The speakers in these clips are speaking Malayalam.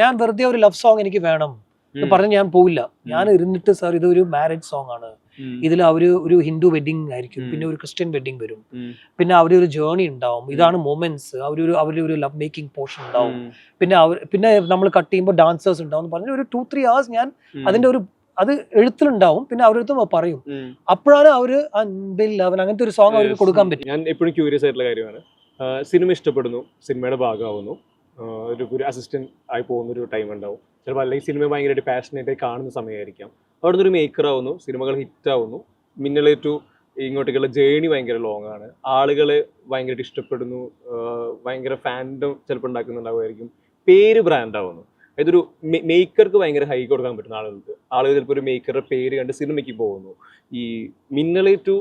ഞാൻ വെറുതെ ഒരു ലവ് സോങ് എനിക്ക് വേണം. പറഞ്ഞ് ഞാൻ പോവില്ല. ഞാൻ ഇരുന്നിട്ട് സാർ ഇതൊരു മാരേജ് സോങ് ആണ്. ഇതിൽ അവർ ഒരു ഹിന്ദു വെഡിങ് ആയിരിക്കും. പിന്നെ ഒരു ക്രിസ്ത്യൻ വെഡിങ് വരും. പിന്നെ അവരുടെ ഒരു ജേർണി ഉണ്ടാവും. ഇതാണ് മൊമെന്റ്സ് അവരൊരു അവരുടെ ഒരു ലവ് മേക്കിംഗ് പോർഷൻ ഉണ്ടാവും. പിന്നെ അവർ പിന്നെ നമ്മൾ കട്ട് ചെയ്യുമ്പോൾ ഡാൻസേഴ്സ് ഉണ്ടാവും പറഞ്ഞ പറഞ്ഞ് ഒരു ടു ത്രീ അവേഴ്സ് ഞാൻ അതിന്റെ ഒരു അത് എഴുത്തിലുണ്ടാവും. പിന്നെ അവരടുത്ത് പറയും. അപ്പോഴാണ് അവർ അൻപിൽ അവൻ അങ്ങനത്തെ ഒരു സോങ് അവർക്ക് കൊടുക്കാൻ പറ്റും. ഞാൻ എപ്പോഴും ക്യൂരിയസ് ആയിട്ടുള്ള കാര്യമാണ്. സിനിമ ഇഷ്ടപ്പെടുന്നു. സിനിമയുടെ ഭാഗമാവുന്നു. ഒരു ഒരു അസിസ്റ്റന്റ് ആയി പോകുന്ന ഒരു ടൈം ഉണ്ടാവും. ചിലപ്പോൾ അല്ലെങ്കിൽ സിനിമ ഭയങ്കരമായിട്ട് ആയി കാണുന്ന സമയമായിരിക്കാം. അവിടെ നിന്ന് ഒരു മേക്കർ ആവുന്നു സിനിമകൾ ഹിറ്റ് ആവുന്നു. മിന്നലെ ടു ഇങ്ങോട്ടേക്കുള്ള ജേണി ഭയങ്കര ലോങ് ആണ്. ആളുകൾ ഭയങ്കരമായിട്ട് ഇഷ്ടപ്പെടുന്നു ഭയങ്കര ഫാൻഡം ചിലപ്പോൾ ഉണ്ടാക്കുന്നുണ്ടാവുമായിരിക്കും. പേര് ബ്രാൻഡ് ആവുന്നു. മേക്കർക്ക് ഭയങ്കര ഹൈ കൊടുക്കാൻ പറ്റുന്ന ആളുകൾക്ക്. ആളുകൾ ചിലപ്പോൾ ഒരു മേക്കറുടെ പേര് കണ്ട് സിനിമയ്ക്ക് പോകുന്നു. ഈ മിന്നലെ ടു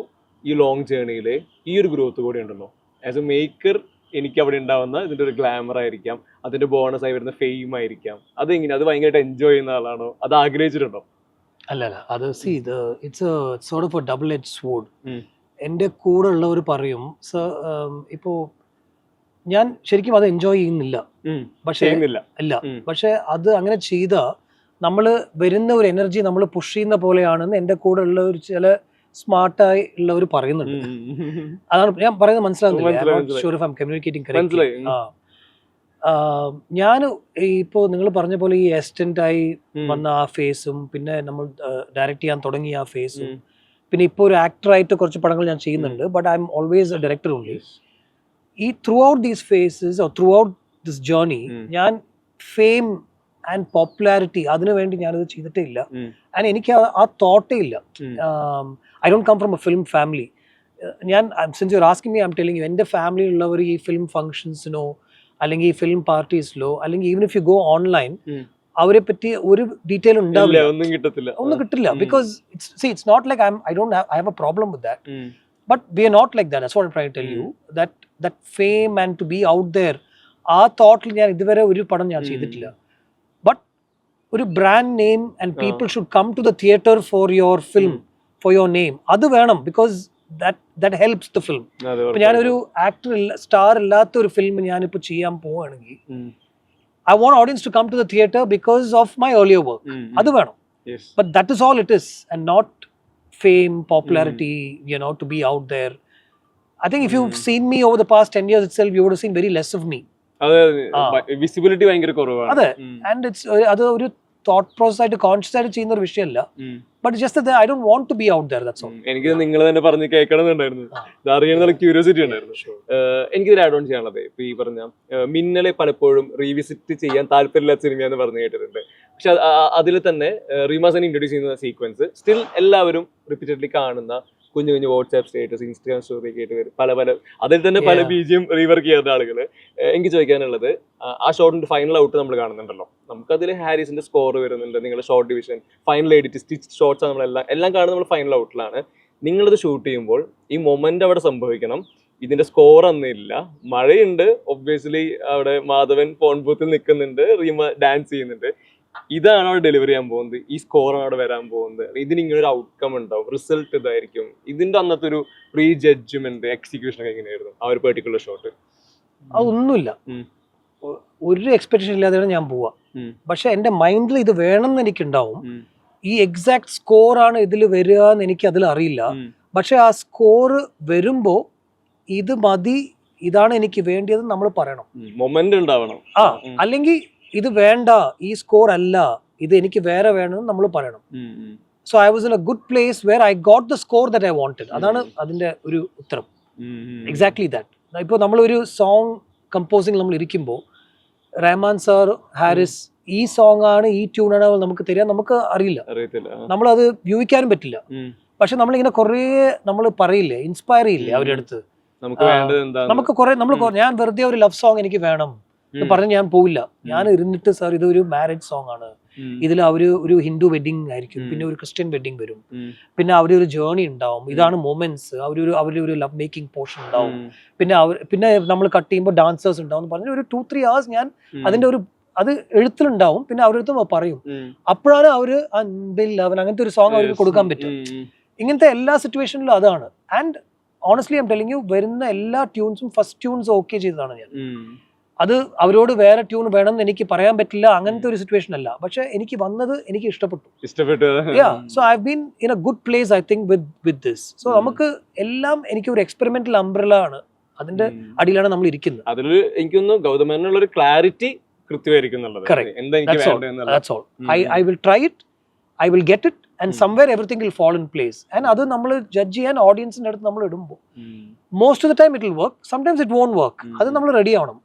ഈ ലോങ് ജേണിയിൽ ഈ ഒരു ഗ്രോത്ത് കൂടി ഉണ്ടല്ലോ. ആസ് എ മേക്കർ എനിക്ക് അവിടെ ഉണ്ടാവുന്ന ഇതിന്റെ ഒരു ഗ്ലാമർ ആയിരിക്കാം. അതിന്റെ ബോണസ് ആയി വരുന്ന ഫെയിം ആയിരിക്കാം. അത് എങ്ങനെ അത് ഭയങ്കരമായിട്ട് എൻജോയ് ചെയ്യുന്ന ആളാണോ? അത് ആഗ്രഹിച്ചിട്ടുണ്ടോ? അല്ല അല്ല അത് സി ഇത് it's sort of a double H sword. എന്റെ കൂടെ ഉള്ളവർ പറയും സർ ഇപ്പോൾ ഞാൻ ശരിക്കും അത് എൻജോയ് ചെയ്യുന്നില്ല. പക്ഷേ ഇല്ല പക്ഷേ പക്ഷെ അത് അങ്ങനെ ചെയ്ത നമ്മൾ വരുന്ന ഒരു എനർജി നമ്മൾ പുഷ് ചെയ്യുന്ന പോലെയാണെന്ന് എന്റെ കൂടെ ഉള്ള ഒരു ചില സ്മാർട്ടായി ഉള്ളവർ പറയുന്നുണ്ട്. അതാണ് ഞാൻ പറയുന്നത് മനസ്സിലാകുന്നില്ല കമ്മ്യൂണിക്കേറ്റിംഗ് ഞാൻ ഇപ്പോൾ നിങ്ങൾ പറഞ്ഞ പോലെ ഈ അസിസ്റ്റന്റ് ആയി. വന്ന ആ ഫേസും പിന്നെ നമ്മൾ ഡയറക്റ്റ് ചെയ്യാൻ തുടങ്ങിയ ആ ഫേസും പിന്നെ ഇപ്പോൾ ഒരു ആക്ടറായിട്ട് കുറച്ച് പടങ്ങൾ ഞാൻ ചെയ്യുന്നുണ്ട് but I'm always a director only ഈ throughout these phases throughout this journey. ഞാൻ ഫെയിം ആൻഡ് പോപ്പുലാരിറ്റി അതിനുവേണ്ടി ഞാനത് ചെയ്തിട്ടേ ഇല്ല. ആൻഡ് എനിക്ക് ആ- തോട്ടേ ഇല്ല. I don't come from a film family ഞാൻ since you asking me I'm telling you എന്റെ ഫാമിലിയിലുള്ളവർ ഈ ഫിലിം ഫംഗ്ഷൻസിനോ അല്ലെങ്കിൽ ഈ ഫിലിം പാർട്ടീസിലോ അല്ലെങ്കിൽ even if you go online. അവരെ പറ്റി ഒരു ഡീറ്റെയിൽ ഉണ്ടാവില്ല ഒന്നും കിട്ടത്തില്ല ഒന്നും കിട്ടില്ല. Because it's see it's not like I I don't I have a problem with that. But we are not like that that's what I tell you. That that fame and to be out there ആ തോട്ടിൽ ഞാൻ ഇതുവരെ ഒരു പടം ഞാൻ. ചെയ്തിട്ടില്ല ഒരു brand name and ah. People should come to the theatre for your film um. For your name അത് വേണം because that that helps the film അതെ, ഇപ്പൊ ഞാനൊരു ആക്ടർ സ്റ്റാർ ഇല്ലാത്ത ഒരു ഫിലിം ഞാനിപ്പോൾ ചെയ്യാൻ പോവുകയാണെങ്കിൽ um. I want audience to come to the theatre because of my earlier work um. അത് വേണം Yes. but that is all it is and not fame popularity you know to be out there i think if you've Mm. seen me over the past 10 years itself you would have seen very less of me അതെ ആ. വിസിബിലിറ്റി ഭയങ്കര കുറവാണ് അതെ. ഉം. and it's uh, അത് ഒരു തോട്ട് പ്രോസസ് ആയിട്ട് കോൺഷ്യസ് ആയിട്ട് ചെയ്യുന്ന ഒരു വിഷയമല്ല. But just I don't want to be out there that's all എനിക്ക് നിങ്ങൾ തന്നെ പറഞ്ഞ് കേൾക്കണമെന്നുണ്ടായിരുന്നു. അറിയണമെന്നുള്ള ക്യൂരിയോസിറ്റി ഉണ്ടായിരുന്നു. എനിക്കിതിൽ ആഡ് ഓൺ ചെയ്യാനുള്ളത്. ഇപ്പൊ ഈ പറഞ്ഞ മിന്നലെ പലപ്പോഴും റീവിസിറ്റ് ചെയ്യാൻ താല്പര്യമില്ലാത്ത സിനിമ എന്ന് പറഞ്ഞു കേട്ടിട്ടുണ്ട്. പക്ഷെ അതിൽ തന്നെ റീമാസനെ ഇൻട്രൊഡ്യൂസ് ചെയ്യുന്ന സീക്വൻസ് സ്റ്റിൽ എല്ലാവരും റിപ്പീറ്റഡ്ലി കാണുന്ന കുഞ്ഞു കുഞ്ഞു വാട്സ്ആപ്പ് സ്റ്റേറ്റസ് ഇൻസ്റ്റാഗ്രാം സ്റ്റോറി ഒക്കെ ആയിട്ട് വരും. പല പല അതിൽ തന്നെ പല ബീജിയും റീവർക്ക് ചെയ്യുന്ന ആളുകൾ എനിക്ക് ചോദിക്കാനുള്ളത് ആ ഷോട്ടിന്റെ ഫൈനൽ ഔട്ട് നമ്മൾ കാണുന്നുണ്ടല്ലോ. നമുക്കതിൽ ഹാരിസിന്റെ സ്കോർ വരുന്നുണ്ട്. നിങ്ങളുടെ short division final edit stitch shorts നമ്മളെല്ലാം എല്ലാം കാണുന്നത് നമ്മൾ ഫൈനൽ ഔട്ടിലാണ് നിങ്ങളിത് ഷൂട്ട് ചെയ്യുമ്പോൾ ഈ മൊമെന്റ് അവിടെ സംഭവിക്കണം. ഇതിന്റെ സ്കോർ അന്നില്ല മഴയുണ്ട്. ഒബ്വിയസ്ലി അവിടെ മാധവൻ ഫോൺ ബൂത്തിൽ നിൽക്കുന്നുണ്ട്. റീമ ഡാൻസ് ചെയ്യുന്നുണ്ട്. ഇതാണ് അവിടെ ഡെലിവറി ചെയ്യാൻ പോകുന്നത്. ഈ സ്കോറാണ് അവിടെ വരാൻ പോകുന്നത്. ഇതിന് ഇങ്ങനെ ഒരു ഔട്ട്കം ഉണ്ടാവും. റിസൾട്ട് ഇതായിരിക്കും. ഇതിന്റെ അന്നത്തെ ഒരു പ്രീ ജഡ്ജ്മെന്റ് എക്സിക്യൂഷൻ ഒക്കെ എങ്ങനെയായിരുന്നു? ആ ഒരു പെർട്ടിക്കുലർ ഷോട്ട് അതൊന്നുമില്ല. ഒരു എക്സ്പെക്ടേഷൻ ഇല്ലാതെയാണ് ഞാൻ പോവുക. പക്ഷെ എന്റെ മൈൻഡിൽ ഇത് വേണം വേണമെന്ന് എനിക്കുണ്ടാവും. ഈ എക്സാക്ട് സ്കോർ ആണ് ഇതിൽ വരിക എന്ന് എനിക്ക് അതിൽ അറിയില്ല. പക്ഷെ ആ സ്കോർ വരുമ്പോ ഇത് മതി ഇതാണ് എനിക്ക് വേണ്ടിയത് നമ്മൾ പറയണം. മൊമെന്റ് ഉണ്ടാവണം. ആ അല്ലെങ്കിൽ ഇത് വേണ്ട ഈ സ്കോർ അല്ല ഇത് എനിക്ക് വേറെ വേണമെന്ന് നമ്മൾ പറയണം. So I was in a good place where I got the score that I wanted അതാണ് അതിന്റെ ഒരു ഉത്തരം. എക്സാക്ട്ലി ദാറ്റ് ഇപ്പോൾ നമ്മളൊരു സോങ് കമ്പോസിങ് നമ്മൾ ഇരിക്കുമ്പോൾ റഹ്മാൻ സാർ ഹാരിസ് ഈ സോങ് ആണ് ഈ ട്യൂണാണ് നമുക്ക് തരിക. നമുക്ക് അറിയില്ല. ആ. നമ്മളത് വ്യൂവിക്കാനും പറ്റില്ല. പക്ഷെ നമ്മളിങ്ങനെ കുറേ നമ്മൾ പറയില്ലേ ഇൻസ്പയർ ചെയ്യില്ലേ. അവരുടെ അടുത്ത് നമുക്ക് കുറെ നമ്മൾ ഞാൻ വെറുതെ ഒരു ലവ് സോങ് എനിക്ക് വേണം പറഞ്ഞ് ഞാൻ പോവില്ല. ഞാൻ ഇരുന്നിട്ട് സാർ ഇതൊരു മാരേജ് സോങ് ആണ്. ഇതിൽ അവർ ഒരു ഹിന്ദു വെഡിങ് ആയിരിക്കും പിന്നെ ഒരു ക്രിസ്ത്യൻ വെഡിങ് വരും. പിന്നെ അവരുടെ ഒരു ജേർണി ഉണ്ടാവും. ഇതാണ് മൊമെന്റ്സ് അവരൊരു അവരുടെ ഒരു ലവ് മേക്കിംഗ് പോർഷൻ ഉണ്ടാവും. പിന്നെ അവർ പിന്നെ നമ്മൾ കട്ട് ചെയ്യുമ്പോൾ ഡാൻസേഴ്സ് ഉണ്ടാവും എന്ന് പറഞ്ഞാൽ ഒരു ടു ത്രീ അവേഴ്സ് ഞാൻ അതിന്റെ ഒരു അത് എഴുത്തിലുണ്ടാവും. പിന്നെ അവരെടുത്ത് പറയും. അപ്പോഴാണ് അവർ അൻബിൽ അവൻ അങ്ങനത്തെ ഒരു സോങ് അവർക്ക് കൊടുക്കാൻ പറ്റും. ഇങ്ങനത്തെ എല്ലാ സിറ്റുവേഷനിലും അതാണ്. And honestly I'm telling you വരുന്ന എല്ലാ ട്യൂൺസും ഫസ്റ്റ് ട്യൂൺസ് ഓക്കെ ചെയ്തതാണ് ഞാൻ. അത് അവരോട് വേറെ ട്യൂൺ വേണം എന്ന് എനിക്ക് പറയാൻ പറ്റില്ല. അങ്ങനത്തെ ഒരു സിറ്റുവേഷൻ അല്ല. പക്ഷെ എനിക്ക് വന്നത് എനിക്ക് ഇഷ്ടപ്പെട്ടു. ഇഷ്ടപ്പെട്ടു. Yeah so I been in a good place I think with with this so നമുക്ക് എല്ലാം എനിക്ക് ഒരു എക്സ്പെരിമെന്റൽ അംബ്രല ആണ്. അതിന്റെ അടിയിലാണ് നമ്മൾ ഇരിക്കുന്നത്. അതിൽ എനിക്കൊന്ന് ഗൗതമനുള്ള ഒരു clarity കൃത്യമായിരിക്കും I will try it I will get it and um. Somewhere everything will fall in place and അത് നമ്മൾ ജഡ്ജ് ചെയ്യാൻ ഓഡിയൻസിന്റെ അടുത്ത് നമ്മൾ ഇടുമ്പോൾ. Most of the time it will work sometimes it won't work അത് നമ്മൾ റെഡി ആവണം.